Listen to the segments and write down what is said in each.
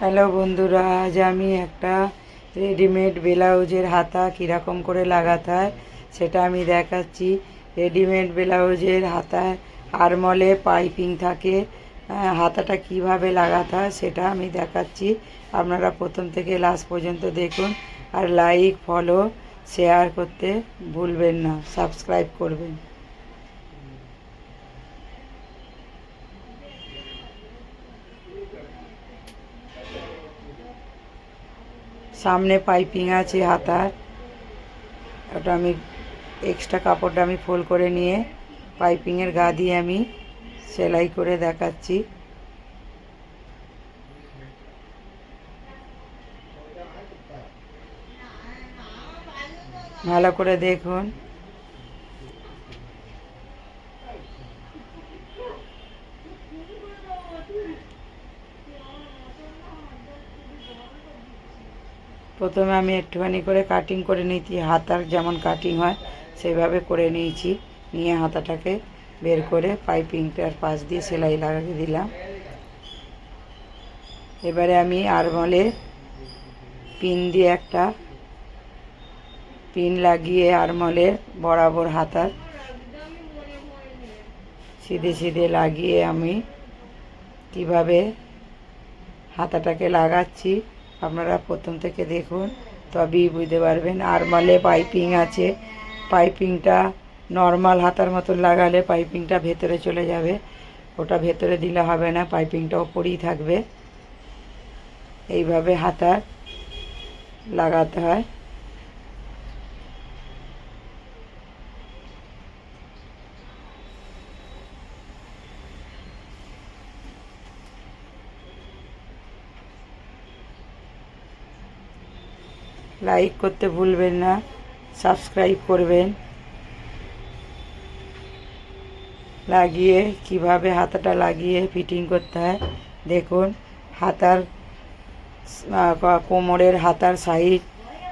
Hello বন্ধুরা, আজ আমি একটা রেডিমেড ব্লাউজের হাতা কীরকম করে লাগাতে হয় সেটা আমি দেখাচ্ছি। রেডিমেড ব্লাউজের হাতায় আরমলে পাইপিং থাকে। হাতাটা কীভাবে লাগাতে হয় সেটা আমি দেখাচ্ছি। আপনারা প্রথম থেকে লাস্ট পর্যন্ত দেখুন আর লাইক ফলো শেয়ার করতে ভুলবেন না সাবস্ক্রাইব করবেন। সামনে পাইপিং আছে হাতার। ওটা আমি এক্সট্রা কাপড়টা আমি ফোল্ড করে নিয়ে পাইপিংয়ের গা দিয়ে আমি সেলাই করে দেখাচ্ছি। ভালো করে দেখুন। প্রথমে আমি একটুখানি করে কাটিং করে নিয়েছি। হাতার যেমন কাটিং হয় সেইভাবে করে নিয়েছি। নিয়ে হাতাটাকে বের করে পাইপিংটার পাশ দিয়ে সেলাই লাগিয়ে দিলাম। এবারে আমি আরমলে পিন দিয়ে একটা পিন লাগিয়ে আরমলে বরাবর হাতার সিধে সিধে লাগিয়ে আমি কীভাবে হাতাটাকে লাগাচ্ছি আপনারা প্রথম থেকে দেখুন, তবেই বুঝতে পারবেন। আর মালে পাইপিং আছে। পাইপিংটা নর্মাল হাতার মতন লাগালে পাইপিংটা ভেতরে চলে যাবে। ওটা ভেতরে দিলে হবে না, পাইপিংটা ওপরেই থাকবে। এইভাবে হাতার লাগাতে হয়। লাইক করতে ভুলবেন না, সাবস্ক্রাইব করবেন। লাগিয়ে কীভাবে হাতাটা লাগিয়ে ফিটিং করতে হয়, দেখুন, হাতার কোমরের হাতার সাইজ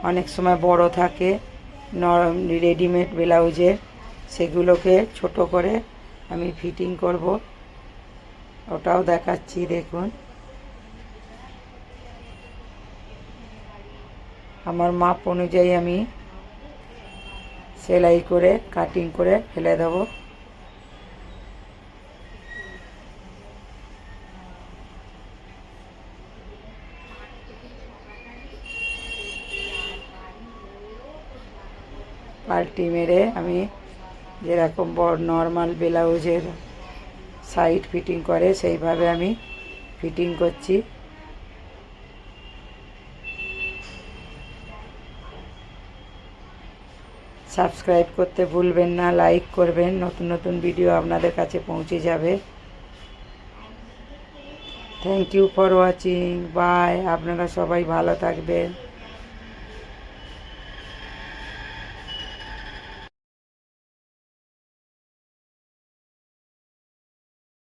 অনেক সময় বড় থাকে, নরম রেডিমেড ব্লাউজের, সেগুলোকে ছোট করে আমি ফিটিং করব। ওটাও দেখাচ্ছি, দেখুন। আমার মাপ অনুযায়ী আমি সেলাই করে কাটিং করে ফেলে দেবো। পাল্টি মেরে আমি যেরকম বড় নর্মাল ব্লাউজের সাইড ফিটিং করে, সেইভাবে আমি ফিটিং করছি। সাবস্ক্রাইব করতে ভুলবেন না, লাইক করবেন, নতুন নতুন ভিডিও আপনাদের কাছে পৌঁছে যাবে। Thank you for watching bye আপনারা সবাই ভালো থাকবেন।